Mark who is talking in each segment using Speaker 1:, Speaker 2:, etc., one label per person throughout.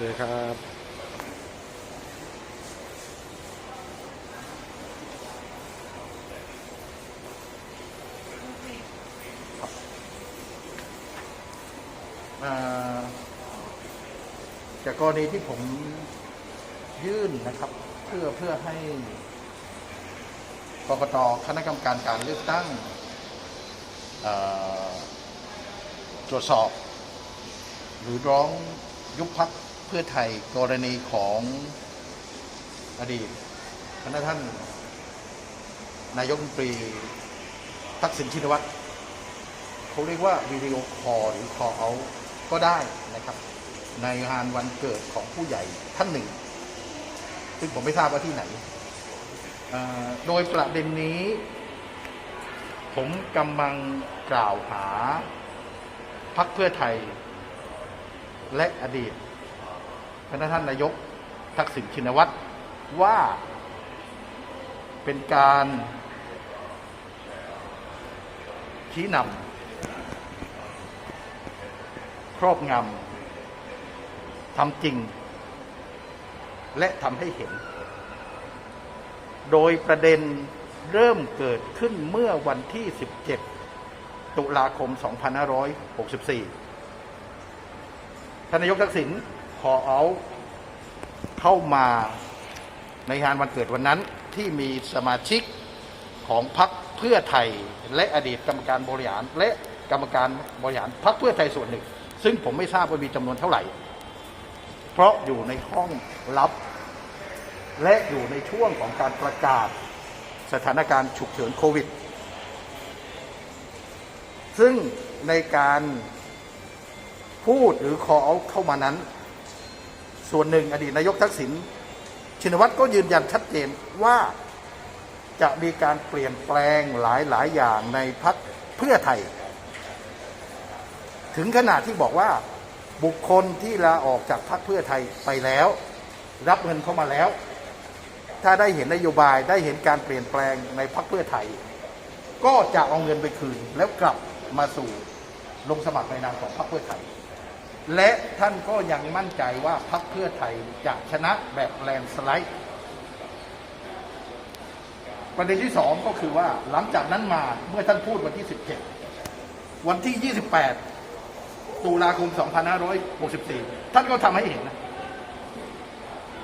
Speaker 1: คครับ
Speaker 2: จากกรณีที่ผมยื่นนะครับ เพื่อเพื่อให้กกตคณะกรรมการการเลือกตั้งตรวจสอบ หรือร้องยุบพัก เพื่อไทยกรณีของอดีตพระท่าน นายกรัฐมนตรีทักษิณชินวัตรเขาเรียกว่าวิดีโอคอลหรือคอเอาก็ได้นะครับ ในงานวันเกิดของผู้ใหญ่ท่านหนึ่ง ซึ่งผมไม่ทราบว่าที่ไหน โดยประเด็นนี้ ผมกำลังกล่าวหาพักเพื่อไทยและอดีต พระท่านนายกทักษิณชินวัตรว่าเป็นการชี้นำครอบงำทำจริง และทำให้เห็น โดยประเด็นเริ่มเกิดขึ้นเมื่อวันที่ 17 ตุลาคม 2564 ท่านนายกทักษิณ ขอเอาเข้ามาในงานวันเกิดวันนั้นที่มีสมาชิกของพรรคเพื่อไทยและอดีตกรรมการบริหาร และกรรมการบริหารพรรคเพื่อไทยส่วนหนึ่ง ซึ่งผมไม่ทราบว่ามีจำนวนเท่าไหร่ เพราะอยู่ในห้องลับ และอยู่ในช่วงของการประกาศสถานการณ์ฉุกเฉินโควิด ซึ่งในการพูดหรือคอเอาเข้ามานั้น ส่วนหนึ่งอดีตนายกทักษิณชินวัตรก็ยืนยันชัดเจนว่าจะมีการเปลี่ยนแปลงหลายหลายอย่างในพักเพื่อไทย ถึงขนาดที่บอกว่าบุคคลที่ลาออกจากพรรคเพื่อไทยไปแล้ว รับเงินเข้ามาแล้ว ถ้าได้เห็นนโยบายได้เห็นการเปลี่ยนแปลงในพรรคเพื่อไทย ก็จะเอาเงินไปคืนแล้วกลับมาสู่ลงสมัครในนามของพรรคเพื่อไทย และท่านก็ยังมั่นใจว่าพรรคเพื่อไทยจะชนะแบบแลนสไลด์ ประเด็นที่สองก็คือว่าหลังจากนั้นมาเมื่อท่านพูดวันที่ 17 วันที่ 28 ตุลาคม 2564 ท่านก็ทำให้เห็นนะ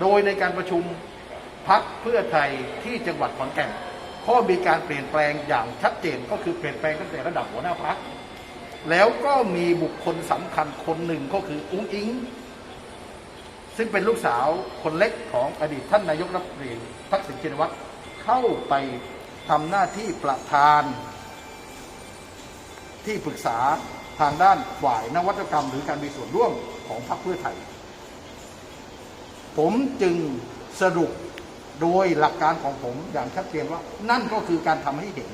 Speaker 2: โดยในการประชุมพักเพื่อไทยที่จังหวัดขอนแก่นก็มีการเปลี่ยนแปลงอย่างชัดเจนก็คือเปลี่ยนแปลงตั้งแต่ระดับหัวหน้าพัก แล้วก็มีบุคคลสำคัญคนหนึ่งก็คืออุ้งอิง ซึ่งเป็นลูกสาวคนเล็กของอดีตท่านนายกรัฐมนตรีทักษิณชินวัตรเข้าไปทำหน้าที่ประธาน ที่ปรึกษาทางด้านฝ่ายนวัตกรรม หรือการมีส่วนร่วมของพรรคเพื่อไทย ผมจึงสรุปโดยหลักการของผมอย่างชัดเจนว่า นั่นก็คือการทำให้เห็น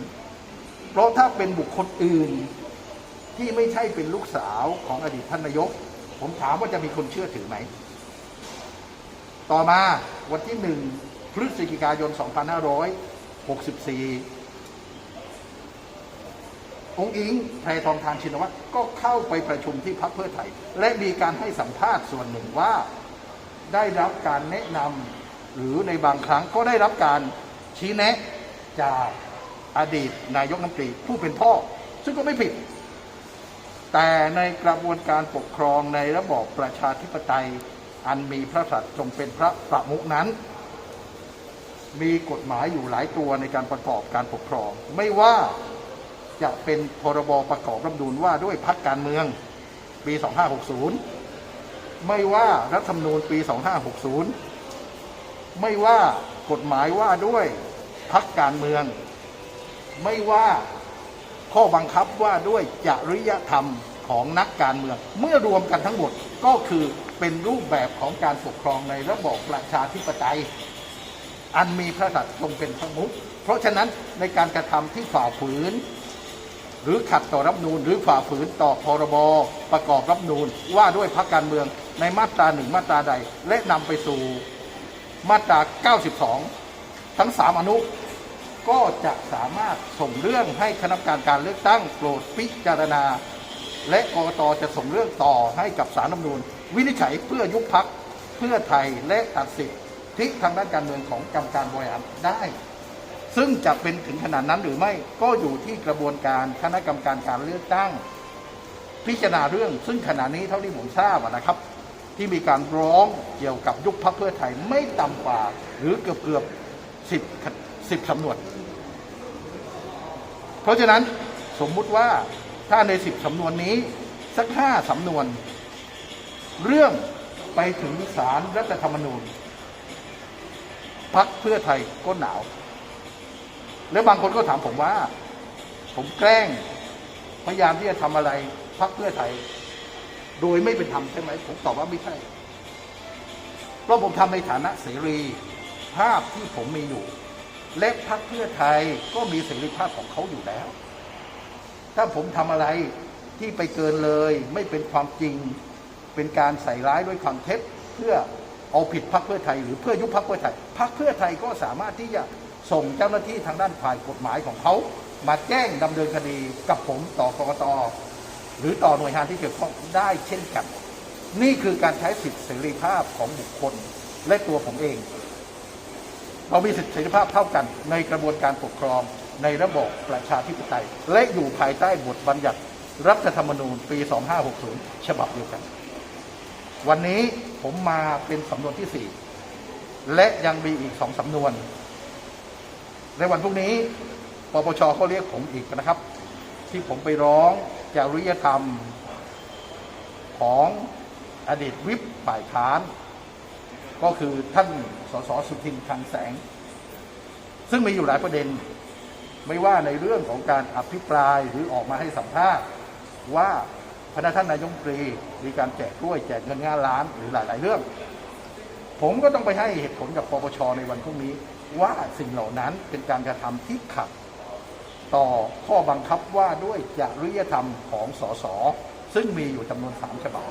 Speaker 2: เพราะถ้าเป็นบุคคลอื่น ที่ไม่ใช่เป็นลูกสาวของอดีตท่านนายก ผมถามว่าจะมีคนเชื่อถือไหม ต่อมาวันที่หนึ่งพฤศจิกายน 2564องค์อิงแพรทองทานชินวัตรก็เข้าไปประชุมที่พักเพื่อไทย และมีการให้สัมภาษณ์ส่วนหนึ่งว่าได้รับการแนะนำหรือในบางครั้งก็ได้รับการชี้แนะจากอดีตนายกรัฐมนตรีผู้เป็นพ่อ ซึ่งก็ไม่ผิด แต่ในกระบวนการปกครองในระบอบประชาธิปไตย อันมีพระสัตว์ทรงเป็นพระประมุขนั้น มีกฎหมายอยู่หลายตัวในการประกอบการปกครอง ไม่ว่าจะเป็นพรบประกอบรัฐธรรมนูญว่าด้วยพักการเมืองปี 2560 ไม่ว่ารัฐธรรมนูญปี 2560 ไม่ว่ากฎหมายว่าด้วยพักการเมือง ไม่ว่า ข้อบังคับว่าด้วยจริยธรรมของนักการเมือง เมื่อรวมกันทั้งหมดก็คือเป็นรูปแบบของการปกครองในระบอบประชาธิปไตย อันมีพระสัตว์ทรงเป็นพระมุขเพราะฉะนั้นในการกระทำที่ฝ่าฝืน หรือขัดต่อรัฐธรรมนูญหรือฝ่าฝืนต่อพรบประกอบรัฐธรรมนูญว่าด้วยพรรคการเมืองในมาตราหนึ่งมาตราใด และนำไปสู่มาตรา 92 ทั้ง 3 อนุ ก็จะสามารถส่งเรื่องให้คณะกรรมการการเลือกตั้งโปรดพิจารณา และกรกตจะส่งเรื่องต่อให้กับสารรัฐมนูญวินิจฉัยเพื่อยุบพักเพื่อไทยและตัดสิทธิทางด้านการเมืองของกรรมการบริหารได้ ซึ่งจะเป็นถึงขนาดนั้นหรือไม่ก็อยู่ที่กระบวนการคณะกรรมการการเลือกตั้ง พิจารณาเรื่องซึ่งขณะนี้เท่าที่ผมทราบนะครับ ที่มีการร้องเกี่ยวกับยุบพักเพื่อไทยไม่ต่ำกว่า หรือเกือบเกือบสิบสิบสำนวน เพราะฉะนั้นสมมุติว่าถ้าในสิบสำนวนนี้สักห้าสำนวน เรื่องไปถึงศาลรัฐธรรมนูญพักเพื่อไทยก็หนาว แล้วบางคนก็ถามผมว่า ผมแกล้งพยายามที่จะทำอะไรพักเพื่อไทย โดยไม่เป็นธรรมใช่ไหมผมตอบว่าไม่ใช่ เพราะผมทำในฐานะเสรีภาพที่ผมมีอยู่ และพักเพื่อไทยก็มีเสรีภาพของเขาอยู่แล้ว ถ้าผมทำอะไรที่ไปเกินเลยไม่เป็นความจริง เป็นการใส่ร้ายด้วยความเท็จเพื่อเอาผิดพักเพื่อไทย หรือเพื่อยุบพักเพื่อไทยพักเพื่อไทยก็สามารถที่จะส่งเจ้าหน้าที่ทางด้านฝ่ายกฎหมายของเขา มาแจ้งดำเนินคดีกับผมต่อกรกตหรือต่อหน่วยงานที่เกี่ยวข้องได้เช่นกัน นี่คือการใช้สิทธิเสรีภาพของบุคคลและตัวผมเอง เรามีสิทธิเสรีภาพเท่ากัน ในกระบวนการปกครองในระบบประชาธิปไตย และอยู่ภายใต้บทบัญญัติรัฐธรรมนูญปี 2560 ฉบับเดียวกัน วันนี้ผมมาเป็นสำนวนที่ 4 และยังมีอีกสองสำนวน ในวันพรุ่งนี้ปปชเขาเรียกผมอีกนะครับ ที่ผมไปร้องจริยธรรมของอดีตวิปฝ่ายค้าน ก็คือท่านสสสุทินคังแสง ซึ่งมีอยู่หลายประเด็น ไม่ว่าในเรื่องของการอภิปรายหรือออกมาให้สัมภาษณ์ว่าพนักท่านนายกรัฐมตรีมีการแจกกล้วยแจกเงินงานล้านหรือหลาย ๆ เรื่อง ผมก็ต้องไปให้เหตุผลกับปปชในวันพรุ่งนี้ ว่าสิ่งเหล่านั้นเป็นการกระทำที่ขัดต่อข้อบังคับว่าด้วยจริยธรรมของสสซึ่งมีอยู่จำนวนสามฉบับ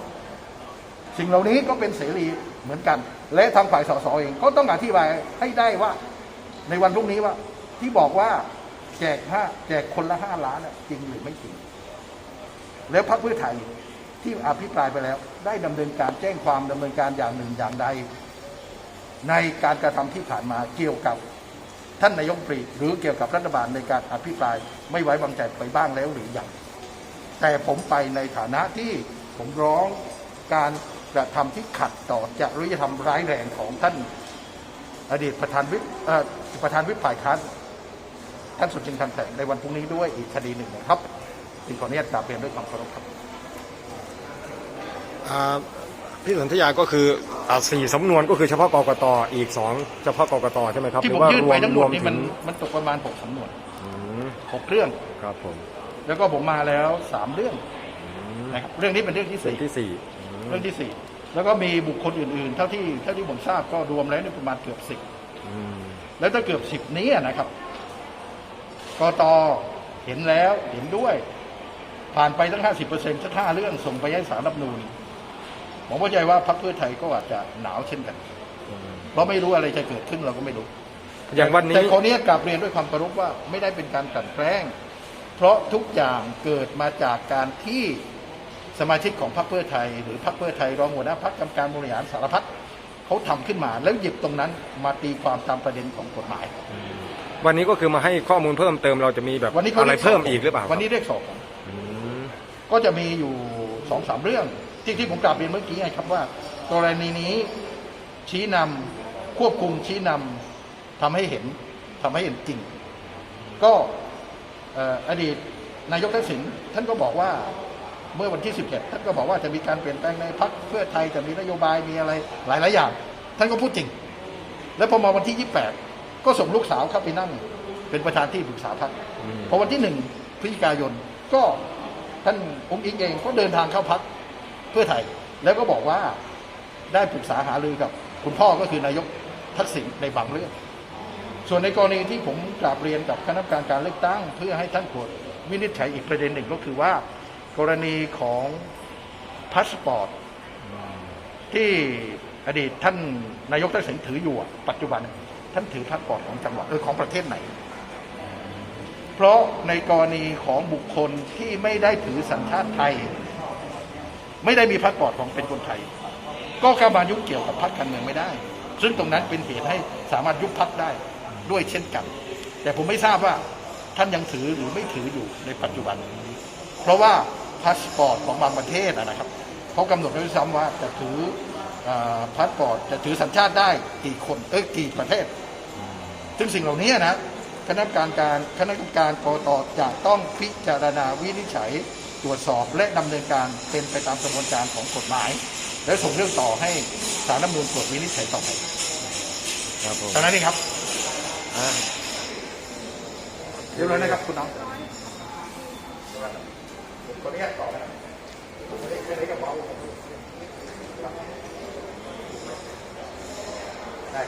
Speaker 2: สิ่งเหล่านี้ก็เป็นเสรีเหมือนกัน และทางฝ่ายสสเองก็ต้องอธิบายให้ได้ว่า ในวันพรุ่งนี้ว่า ที่บอกว่าแจกห้าแจกคนละห้าล้านจริงหรือไม่จริง แล้วพรรคเพื่อไทยที่อภิปรายไปแล้ว ได้ดำเนินการแจ้งความดำเนินการอย่างหนึ่งอย่างใด ในการกระทำที่ผ่านมาเกี่ยวกับท่านนายกรัฐมนตรีหรือเกี่ยวกับรัฐบาลในการอภิปรายไม่ไว้วางใจไปบ้างแล้วหรือยังแต่ผมไปในฐานะที่ผมร้องการ กระทำที่ขัดต่อจริยธรรมร้ายแรงของท่านอดีตประธานวิปเอ่อประธานวิปฝ่ายค้านท่านสุจินต์คันแสงในวันพรุ่งนี้ด้วยอีกคดีหนึ่งนะครับจึงขออนุญาตกราบเรียนด้วยความเคารพครับ
Speaker 1: อ่าพี่สันทยาก็คืออ่าสี่สำนวนก็คือเฉพาะกกตอีกสองเฉพาะกกตใช่ไหมครับ
Speaker 2: ที่
Speaker 1: ห
Speaker 2: ผ
Speaker 1: รื
Speaker 2: ม
Speaker 1: ว่า
Speaker 2: ยื่น
Speaker 1: รว
Speaker 2: ไป
Speaker 1: ม
Speaker 2: ทั้งห
Speaker 1: ร
Speaker 2: ม
Speaker 1: ว
Speaker 2: ด
Speaker 1: ม
Speaker 2: นี่
Speaker 1: ถึ
Speaker 2: มัน
Speaker 1: ง
Speaker 2: มันตกประมาณหกสำนวน
Speaker 1: อืม
Speaker 2: หกเรื่อง
Speaker 1: ครับผม
Speaker 2: แล้วก็ผมมาแล้วสามเรื่อง
Speaker 1: อืม
Speaker 2: นะครับเรื่องนี้เป็นเรื่องที่
Speaker 1: เส้น
Speaker 2: สี่
Speaker 1: ที่สี่อืม
Speaker 2: เรื่องที่สี่ แล้วก็มีบุคคลอื่นๆ เท่าที่เท่าที่ผมทราบก็รวมแล้วเนี่ยประมาณเกือบสิบ
Speaker 1: อืม
Speaker 2: แล้วถ้าเกือบสิบนี้นะครับกตเห็นแล้วเห็นด้วย ผ่านไปตั้งห้าสิบเปอร์เซ็นต์สักห้าเรื่องส่งไปให้สารรัฐธรรมนูญผมเข้าใจว่าพรรคเพื่อไทยก็อาจจะหนาวเช่นกัน
Speaker 1: อืม
Speaker 2: เพราะไม่รู้อะไรจะเกิดขึ้นเราก็ไม่รู้
Speaker 1: อย่างวันนี้
Speaker 2: แต่คนนี้กลับเรียนด้วยความเคารพว่าไม่ได้เป็นการกลั่นแกล้ง เพราะทุกอย่างเกิดมาจากการที่ สมาชิกของพรรคเพื่อไทย หรือพรรคเพื่อไทยรองหัวหน้าพรรคกรรมการบริหารสารพัดเขาทำขึ้นมา แล้วหยิบตรงนั้นมาตีความตามประเด็นของกฎหมาย
Speaker 1: อืมวันนี้ก็คือมาให้ข้อมูลเพิ่มเติมเราจะมีแบบ
Speaker 2: วันนี้เขา
Speaker 1: อะไร
Speaker 2: รีย
Speaker 1: เพิ่มอีกหรือเปล่า
Speaker 2: วันนี้เรียกสอบผม
Speaker 1: อืม
Speaker 2: ก็จะมีอยู่สองสามเรื่องที่ที่ผมกลับเรียนเมื่อกี้ไงครับว่า กรณีนี้ชี้นำควบคุมชี้นำทำให้เห็นทำให้เห็นจริง ก็เอ่ออดีตนายกทักษิณท่านก็บอกว่า เมื่อวันที่ 17 ท่านก็บอกว่าจะมีการเปลี่ยนแปลงในพรรคเพื่อไทยจะมีนโยบายมีอะไรหลายหลาย ๆ อย่าง ท่านก็พูดจริง แล้วพอมาวันที่ 28 ก็ส่งลูกสาวเข้าไปนั่ง เป็นประธานที่ปรึกษาพรรค
Speaker 1: อืม
Speaker 2: พอวันที่หนึ่งพฤศจิกายนก็ท่านองค์อิงเองก็เดินทางเข้าพักเพื่อไทย แล้วก็บอกว่าได้ปรึกษาหารือกับคุณพ่อก็คือนายกทักษิณในบางเรื่อง ส่วนในกรณีที่ผมกราบเรียนกับคณะกรรมการการเลือกตั้ง เพื่อให้ท่านตรวจวินิจฉัยอีกประเด็นหนึ่งก็คือว่า กรณีของพาสปอร์ตที่อดีตท่านนายกทักษิณถืออยู่ปัจจุบัน ท่านถือพาสปอร์ตของจังหวัดเออของประเทศไหน เพราะในกรณีของบุคคลที่ไม่ได้ถือสัญชาติไทย ไม่ได้มีพาสปอร์ตของเป็นคนไทย ก็เข้ามายุ่งเกี่ยวกับพรรคการเมืองไม่ได้ ซึ่งตรงนั้นเป็นเหตุให้สามารถยุบพรรคได้ด้วยเช่นกัน แต่ผมไม่ทราบว่าท่านยังถือหรือไม่ถืออยู่ในปัจจุบัน เพราะว่า พาสปอร์ตของบางประเทศอะนะครับเขากำหนดไว้ด้วยซ้ำว่าจะถือพาสปอร์ตจะถือสัญชาติได้กี่คนเอ้ยกี่ประเทศ ซึ่งสิ่งเหล่านี้นะคณะกรรมการการคณะกรรมการกตจะต้องพิจารณาวินิจฉัยตรวจสอบและดำเนินการเป็นไปตามกระบวนการของกฎหมาย และส่งเรื่องต่อให้ศาลรัฐธรรมนูญตรวจวินิจฉัยต่อไป
Speaker 1: ครับผม
Speaker 2: เท่านั้นเองครับ
Speaker 1: อ่า
Speaker 2: เรียบร้อยนะครับคุณน้องข ออนุญาตต่อนะครับไม่ได้กระเป๋าได้ผู้วันเกิดใครจำไม่ได้